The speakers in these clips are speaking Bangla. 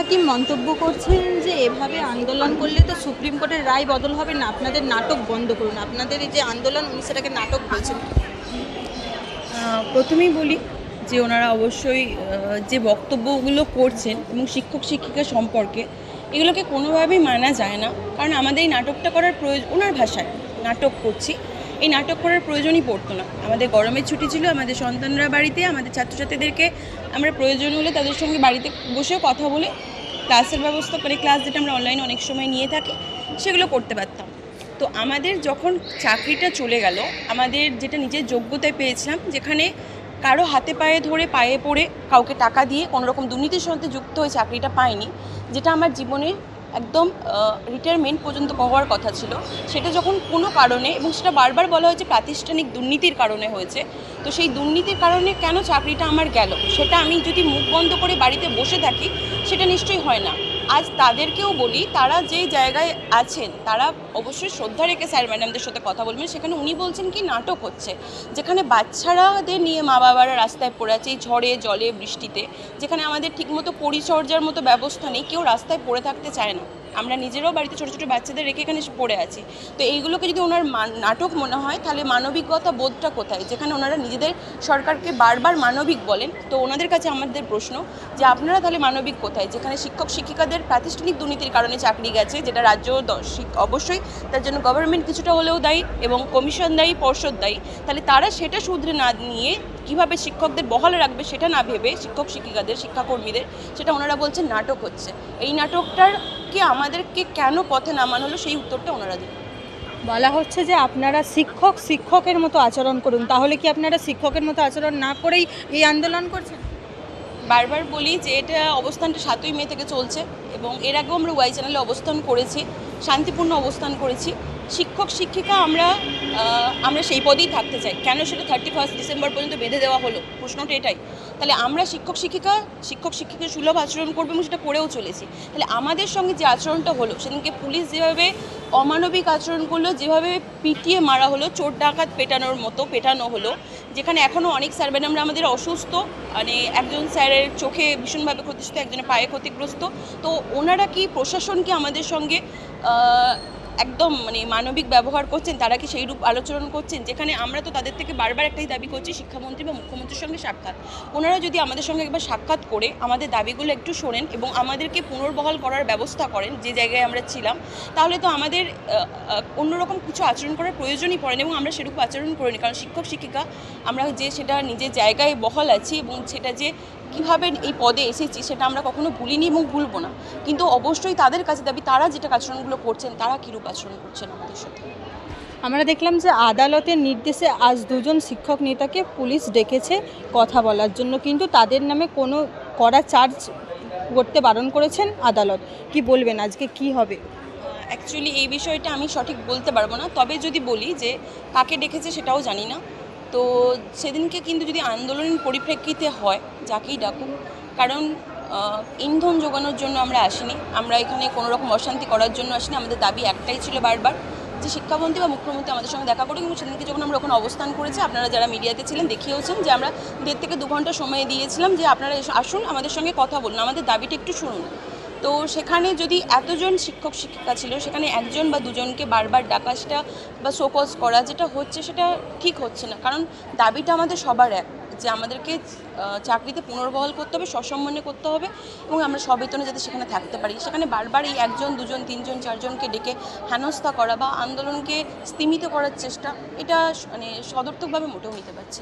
হাকিম মন্তব্য করছেন যে এভাবে আন্দোলন করলে তো সুপ্রিম কোর্টের রায় বদল হবে না? আপনাদের নাটক বন্ধ করুন। আপনাদের এই যে আন্দোলন, উনি সেটাকে নাটক বলছেন। প্রথমেই বলি যে ওনারা অবশ্যই যে বক্তব্যগুলো করছেন এবং শিক্ষক শিক্ষিকা সম্পর্কে, এগুলোকে কোনোভাবেই মানা যায় না। কারণ আমাদের এই নাটকটা করার প্রয়োজন ওনার ভাষায় নাটক করছি। এই নাটক করার প্রয়োজনই পড়তো না। আমাদের গরমের ছুটি ছিল, আমাদের সন্তানরা বাড়িতে, আমাদের ছাত্রছাত্রীদেরকে আমরা প্রয়োজন হলে তাদের সঙ্গে বাড়িতে বসেও কথা বলে ক্লাসের ব্যবস্থা করে ক্লাস যেটা আমরা অনলাইনে অনেক সময় নিয়ে থাকি, সেগুলো করতে পারতাম। তো আমাদের যখন চাকরিটা চলে গেল, আমাদের যেটা নিজের যোগ্যতায় পেয়েছিলাম, যেখানে কারও হাতে পায়ে ধরে পায়ে পড়ে কাউকে টাকা দিয়ে কোনো রকম দুর্নীতির সাথে যুক্ত হয়ে চাকরিটা পাইনি যেটা আমার জীবনে একদম রিটায়ারমেন্ট পর্যন্ত হওয়ার কথা ছিল। সেটা যখন কোনো কারণে এবং সেটা বারবার বলা হয়েছে প্রাতিষ্ঠানিক দুর্নীতির কারণে হয়েছে, তো সেই দুর্নীতির কারণে কেন চাকরিটা আমার গেল? সেটা আমি যদি মুখ বন্ধ করে বাড়িতে বসে থাকি সেটা নিশ্চয়ই হয় না। আজ তাদেরকেও বলি, তারা যে জায়গায় আছেন, তারা অবশ্যই শ্রদ্ধা রেখে স্যার ম্যাডামদের সাথে কথা বলবেন। সেখানে উনি বলছেন কি, নাটক হচ্ছে, যেখানে বাচ্চারাদের নিয়ে মা বাবারা রাস্তায় পড়ে আছে ঝড়ে, জলে, বৃষ্টিতে, যেখানে আমাদের ঠিকমতো পরিচর্যার মতো ব্যবস্থা নেই, কেউ রাস্তায় পড়ে থাকতে চায় না। আমরা নিজেরাও বাড়িতে ছোটো ছোটো বাচ্চাদের রেখে এখানে পড়ে আছি। তো এইগুলোকে যদি ওনার নাটক মনে হয়, তাহলে মানবিকতা বোধটা কোথায়? যেখানে ওনারা নিজেদের সরকারকে বারবার মানবিক বলেন, তো ওনাদের কাছে আমাদের প্রশ্ন যে আপনারা তাহলে মানবিক কোথায়? যেখানে শিক্ষক, শিক্ষিকাদের প্রাতিষ্ঠানিক দুর্নীতির কারণে চাকরি গেছে, যেটা রাজ্য অবশ্যই তার জন্য গভর্নমেন্ট কিছুটা হলেও দায়ী এবং কমিশন দায়ী, পর্ষদ দায়ী। তাহলে তারা সেটা শুধরে না নিয়ে কীভাবে শিক্ষকদের বহাল রাখবে সেটা না ভেবে শিক্ষক, শিক্ষিকাদের, শিক্ষাকর্মীদের, সেটা ওনারা বলছেন নাটক হচ্ছে। এই নাটকটার কি আমাদেরকে কেন পথে নামানো হলো সেই উত্তরটা ওনারা দিন বলা হচ্ছে যে আপনারা শিক্ষক শিক্ষকের মতো আচরণ করুন তাহলে কি আপনারা শিক্ষকের মতো আচরণ না করেই এই আন্দোলন করছেন? বারবার বলি যে এটা অবস্থানটা সাতই মে থেকে চলছে এবং এর আগেও আমরা ওয়াই চ্যানেলে অবস্থান করেছি শান্তিপূর্ণ অবস্থান করেছি। শিক্ষক শিক্ষিকা আমরা আমরা সেই পদেই থাকতে চাই। কেন সেটা থার্টি ফার্স্ট ডিসেম্বর পর্যন্ত বেঁধে দেওয়া হলো? প্রশ্নটা এটাই। তাহলে আমরা শিক্ষক শিক্ষিকা শিক্ষক শিক্ষিকা সুলভ আচরণ করব এবং সেটা করেও চলেছি। তাহলে আমাদের সঙ্গে যে আচরণটা হলো, সেদিনকে পুলিশ যেভাবে অমানবিক আচরণ করল, যেভাবে পিটিয়ে মারা হলো, চোর ডাকাত পেটানোর মতো, পেটানো হলো, যেখানে এখনও অনেক স্যার ম্যাডামরা আমাদের অসুস্থ মানে একজন স্যারের চোখে ভীষণভাবে ক্ষতিগ্রস্ত, একজনের পায়ে ক্ষতিগ্রস্ত। তো ওনারা কি প্রশাসন কি আমাদের সঙ্গে একদম মানে মানবিক ব্যবহার করছেন, তারা কি সেই রূপ আলোচনা করছেন? যেখানে আমরা তো তাদের থেকে বারবার একটাই দাবি করছি, শিক্ষামন্ত্রী বা মুখ্যমন্ত্রীর সঙ্গে সাক্ষাৎ। ওনারা যদি আমাদের সঙ্গে একবার সাক্ষাৎ করে, আমাদের দাবিগুলো একটু শোনেন এবং আমাদেরকে পুনর্বহাল করার ব্যবস্থা করেন, যে জায়গায় আমরা ছিলাম, তাহলে তো আমাদের অন্যরকম কিছু আচরণ করার প্রয়োজনই পড়ে না এবং আমরা সেরকম আচরণ করিনি। কারণ শিক্ষক, শিক্ষিকা, আমরা যে সেটা নিজের জায়গায় বহাল আছি এবং সেটা যে কীভাবে এই পদে এসেছি সেটা আমরা কখনো ভুলিনি এবং ভুলবো না। কিন্তু অবশ্যই তাদের কাছে দাবি তারা যেটা আচরণগুলো করছেন তারা কীরূপ আচরণ করছেন আমাদের সাথে? আমরা দেখলাম যে আদালতের নির্দেশে আজ দুজন শিক্ষক নেতাকে পুলিশ ডেকেছে কথা বলার জন্য কিন্তু তাদের নামে কোনো কড়া চার্জ করতে বারণ করেছেন আদালত। কি বলবেন আজকে কি হবে? অ্যাকচুয়ালি এই বিষয়টা আমি সঠিক বলতে পারব না। তবে যদি বলি যে কাকে ডেকেছে সেটাও জানি না। তো সেদিনকে কিন্তু যদি আন্দোলনের পরিপ্রেক্ষিতে হয়, যাকেই ডাকুক, কারণ ইন্ধন যোগানোর জন্য আমরা আসিনি। আমরা এখানে কোনো রকম অশান্তি করার জন্য আসিনি। আমাদের দাবি একটাই ছিল বারবার যে শিক্ষামন্ত্রী বা মুখ্যমন্ত্রী আমাদের সঙ্গে দেখা করুক এবং সেদিনকে যখন আমরা ওখানে অবস্থান করেছি, আপনারা যারা মিডিয়াতে ছিলেন দেখিয়েওছেন যে আমরা দেড় থেকে দু ঘণ্টা সময় দিয়েছিলাম যে আপনারা আসুন, আমাদের সঙ্গে কথা বলুন। আমাদের দাবিটা একটু শুনুন। তো সেখানে যদি এতজন শিক্ষক শিক্ষিকা ছিল, সেখানে একজন বা দুজনকে বারবার ডাকাসটা বা শোকজ করা যেটা হচ্ছে সেটা ঠিক হচ্ছে না। কারণ দাবিটা আমাদের সবার এক, যে আমাদেরকে চাকরিতে পুনর্বহাল করতে হবে, সসম্মানে করতে হবে এবং আমরা সবেতনে যাতে সেখানে থাকতে পারি। সেখানে বারবার এই একজন, দুজন, তিনজন, চারজনকে ডেকে হেনস্থা করা বা আন্দোলনকে স্তিমিত করার চেষ্টা, এটা মানে সদর্থকভাবে মোটেও নিতে পারছে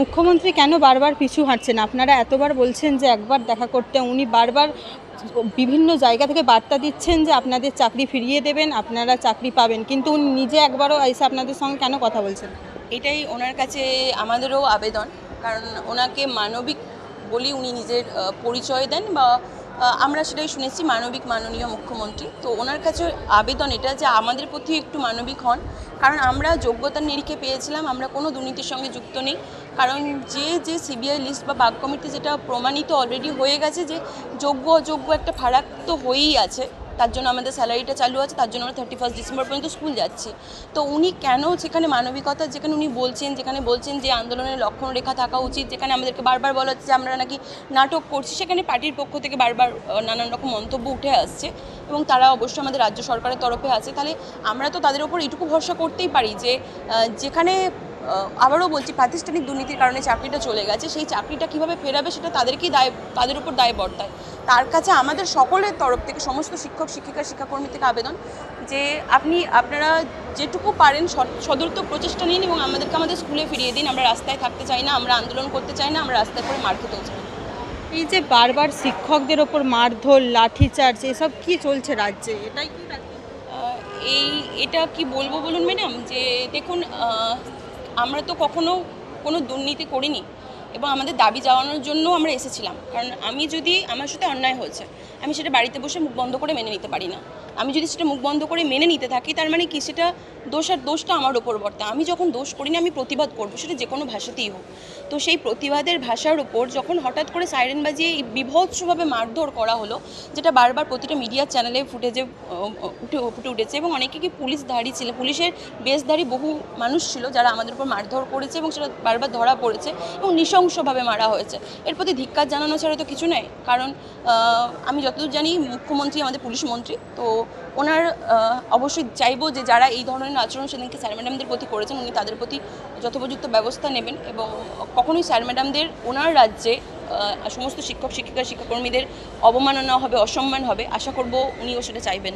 মুখ্যমন্ত্রী কেন বারবার পিছু হাঁটছেন? আপনারা এতবার বলছেন যে একবার দেখা করতে, উনি বারবার বিভিন্ন জায়গা থেকে বার্তা দিচ্ছেন যে আপনাদের চাকরি ফিরিয়ে দেবেন, আপনারা চাকরি পাবেন। কিন্তু উনি নিজে একবারও এসে আপনাদের সঙ্গে কেন কথা বলছেন? এটাই ওনার কাছে আমাদেরও আবেদন। কারণ ওনাকে মানবিক বলি উনি নিজের পরিচয় দেন বা আমরা সেটাই শুনেছি, মানবিক মাননীয় মুখ্যমন্ত্রী। তো ওনার কাছে আবেদন এটা যে আমাদের প্রতি একটু মানবিক হন। কারণ আমরা যোগ্যতার নিরিখে পেয়েছিলাম, আমরা কোনো দুর্নীতির সঙ্গে যুক্ত নেই। কারণ যে যে সিবিআই লিস্ট বা বাগ কমিটি যেটা প্রমাণিত অলরেডি হয়ে গেছে যে যোগ্য, অযোগ্য একটা ফারাক তো হয়েই আছে, তার জন্য আমাদের স্যালারিটা চালু আছে, তার জন্য আমরা থার্টি ফার্স্ট ডিসেম্বর পর্যন্ত স্কুল যাচ্ছি। তো উনি কেন সেখানে মানবিকতা, যেখানে উনি বলছেন, যেখানে বলছেন যে আন্দোলনের লক্ষণ রেখা থাকা উচিত, যেখানে আমাদেরকে বারবার বলা হচ্ছে যে আমরা নাকি নাটক করছি, সেখানে পার্টির পক্ষ থেকে বারবার নানান রকম মন্তব্য উঠে আসছে এবং তারা অবশ্যই আমাদের রাজ্য সরকারের তরফে আছে। তাহলে আমরা তো তাদের উপর এটুকু ভরসা করতেই পারি যে যেখানে আবারও বলছি প্রাতিষ্ঠানিক দুর্নীতির কারণে চাকরিটা চলে গেছে। সেই চাকরিটা কীভাবে ফেরাবে সেটা তাদেরকেই দায় তাদের উপর দায় বর্তায়। তার কাছে আমাদের সকলের তরফ থেকে সমস্ত শিক্ষক শিক্ষিকা শিক্ষাকর্মী থেকে আবেদন যে আপনি আপনারা যেটুকু পারেন সদ- সদর্থক প্রচেষ্টা নিন এবং আমাদেরকে আমাদের স্কুলে ফিরিয়ে দিন। আমরা রাস্তায় থাকতে চাই না আমরা আন্দোলন করতে চাই না আমরা রাস্তায় করে মার খেতেও চাই এই যে বারবার শিক্ষকদের ওপর মারধর লাঠিচার্জ এসব কি চলছে রাজ্যে? এটাই কি এই এটা কি বলব বলুন ম্যাডাম? যে দেখুন আমরা তো কখনো কোনো দুর্নীতি করিনি। এবং আমাদের দাবি জানানোর জন্য আমরা এসেছিলাম। কারণ আমি যদি আমার সাথে অন্যায় হয়েছে, আমি সেটা বাড়িতে বসে মুখ বন্ধ করে মেনে নিতে পারি না। আমি যদি সেটা মুখ বন্ধ করে মেনে নিতে থাকি, তার মানে কি? সেটা দোষ আর দোষটা আমার ওপর বর্তা আমি যখন দোষ করি না, আমি প্রতিবাদ করব, সেটা যে কোনো ভাষাতেই হোক। তো সেই প্রতিবাদের ভাষার উপর যখন হঠাৎ করে সাইরেন বাজিয়ে এই বিভৎসভাবে মারধর করা হলো, যেটা বারবার প্রতিটা মিডিয়ার চ্যানেলে ফুটেজে উঠে, ফুটে উঠেছে এবং অনেকে কি পুলিশধারী ছিল? পুলিশের বেশধারী বহু মানুষ ছিল যারা আমাদের উপর মারধর করেছে এবং সেটা বারবার ধরা পড়েছে এবং নৃশংসভাবে মারা হয়েছে। এর প্রতি ধিক্কার জানানো ছাড়া তো কিছু নেই। কারণ আমি যতদূর জানি মুখ্যমন্ত্রী আমাদের পুলিশ মন্ত্রী। তো ওনার অবশ্যই চাইব যে যারা এই ধরনের আচরণ সেদিনকে স্যার ম্যাডামদের প্রতি করেছেন, উনি তাদের প্রতি যথোপযুক্ত ব্যবস্থা নেবেন এবং কখনোই স্যার ম্যাডামদের ওনার রাজ্যে সমস্ত শিক্ষক, শিক্ষিকা, শিক্ষাকর্মীদের অবমাননা হবে, অসম্মান হবে, আশা করব উনিও সেটা চাইবেন।